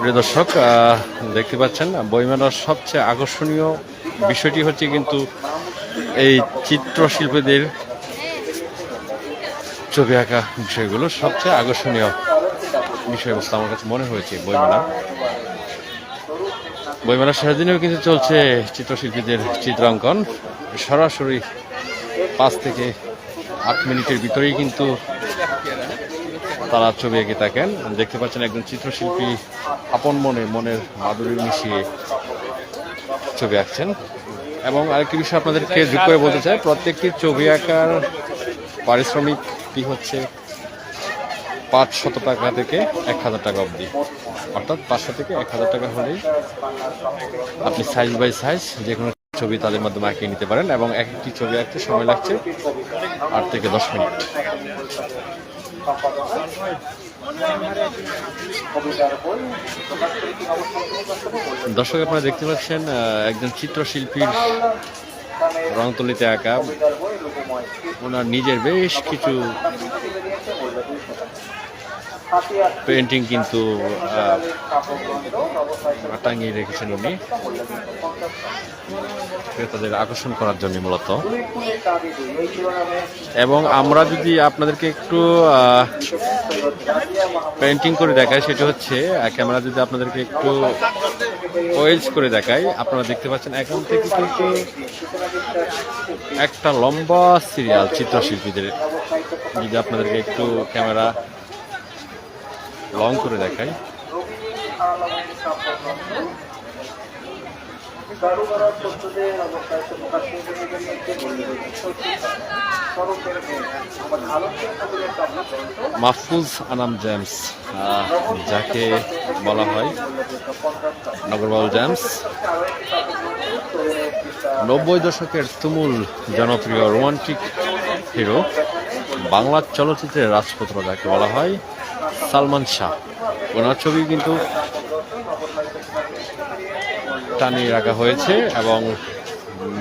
প্রায় দর্শক দেখতে পাচ্ছেন, বইমেলার সবচেয়ে আকর্ষণীয় বিষয়টি হচ্ছে কিন্তু এই চিত্রশিল্পীদের ছবি আঁকা বিষয়গুলো, সবচেয়ে আকর্ষণীয় বিষয়বস্তু আমার কাছে মনে হয়েছে বইমেলা বইমেলার। শেষ দিনেও কিন্তু চলছে চিত্রশিল্পীদের চিত্রাঙ্কন। সরাসরি পাঁচ থেকে আট মিনিটের ভিতরেই কিন্তু তারা ছবি এঁকে থাকেন। দেখতে পাচ্ছেন একজন চিত্রশিল্পী আপন মনে, মনের মাধুরী মিশিয়ে ছবি আঁকছেন। এবং আরেকটি বিষয় আপনাদেরকে যোগ করে বলতে চাই, প্রত্যেকটি ছবি আঁকার পারিশ্রমিকটি হচ্ছে? পাঁচ শত টাকা থেকে এক হাজার টাকা অবধি। অর্থাৎ পাঁচশো থেকে এক হাজার টাকা হলেই আপনি সাইজ বাই সাইজ যে কোনো ছবি তাদের মাধ্যমে আঁকিয়ে নিতে পারেন এবং এক একটি ছবি আঁকতে সময় লাগছে আট থেকে দশ মিনিট। দর্শক, আপনারা দেখতে পাচ্ছেন একজন চিত্রশিল্পীর রংতুলিতে আঁকা। ওনার নিজের বেশ কিছু পেন্টিং কিন্তু টাঙিয়ে রেখেছেন উনি। ক্রেতাদের আকর্ষণ করার জন্য মূলত। এবং আমরা যদি আপনাদেরকে একটু পেন্টিং করে দেখাই, সেটা হচ্ছে ক্যামেরা যদি আপনাদেরকে একটু ওয়েজ করে দেখাই, আপনারা দেখতে পাচ্ছেন এখন থেকে কিন্তু একটা লম্বা সিরিয়াল চিত্রশিল্পীদের। যদি আপনাদেরকে একটু ক্যামেরা লং করে দেখাই। মাহফুজ আনাম জেমস যাকে বলা হয় নগরবাউল জেমস। নব্বই দশকের তুমুল জনপ্রিয় রোমান্টিক হিরো, বাংলা চলচ্চিত্রের রাজপুত্র যাকে বলা হয় সালমান শাহ। ওনার ছবি কিন্তু টানিয়ে রাখা হয়েছে এবং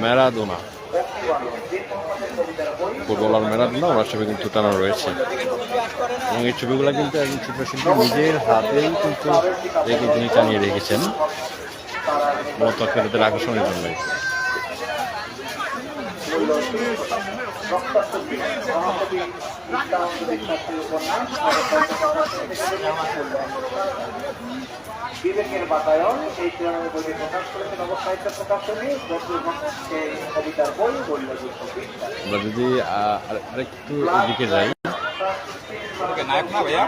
ম্যারাদোনা ফুটবলার ম্যারাদোনা ওনার ছবি কিন্তু টানানো রয়েছে। এবং এই ছবিগুলো কিন্তু একজন চিত্রশিল্পী নিজের হাতেই কিন্তু একে তিনি টানিয়ে রেখেছেন। ক্রেতাদের আকর্ষণের জন্য বিবেকের বাতায়ন এই শিরোনামে বইটি প্রকাশ করেছেন অবসাহিত্য প্রকাশনী কবিতার বই বলল যদি আরেকটু এদিকে যাই। নায়ক না ভাইয়া?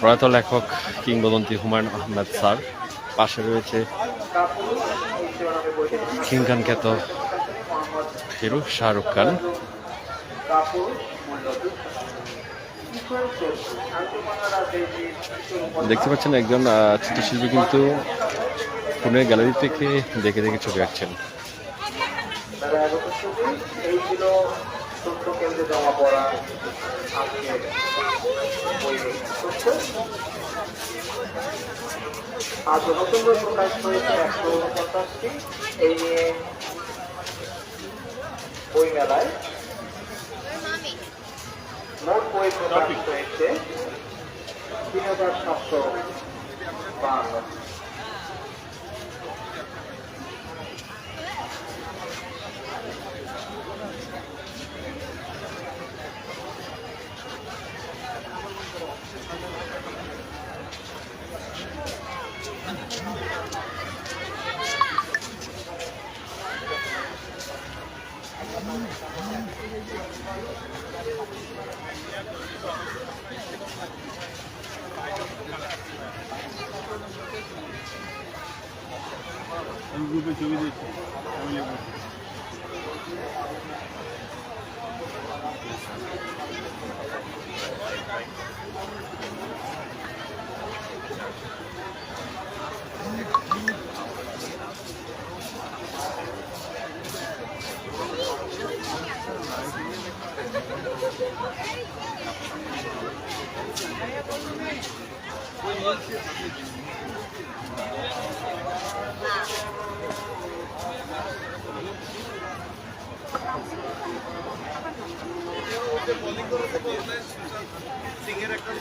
প্রয়াত লেখক কিংবদন্তি হুমায়ুন আহমেদ স্যার, পাশে রয়েছে কাপুর এই শিরোনামে বইটি প্রকাশ কিং খান খ্যাত মোহাম্মদ শাহরুখ খান। দেখতে পাচ্ছেন একজন চিত্রশিল্পী কিন্তু পুনের গ্যালারি থেকে দেখে দেখে ছবি আঁকছেন। বই মেলায় মোট বই প্রকাশ হয়েছে তিন হাজার সাতশো বাহান্ন। দুটো ছবি দেখছি Thank you. সিংহের একটা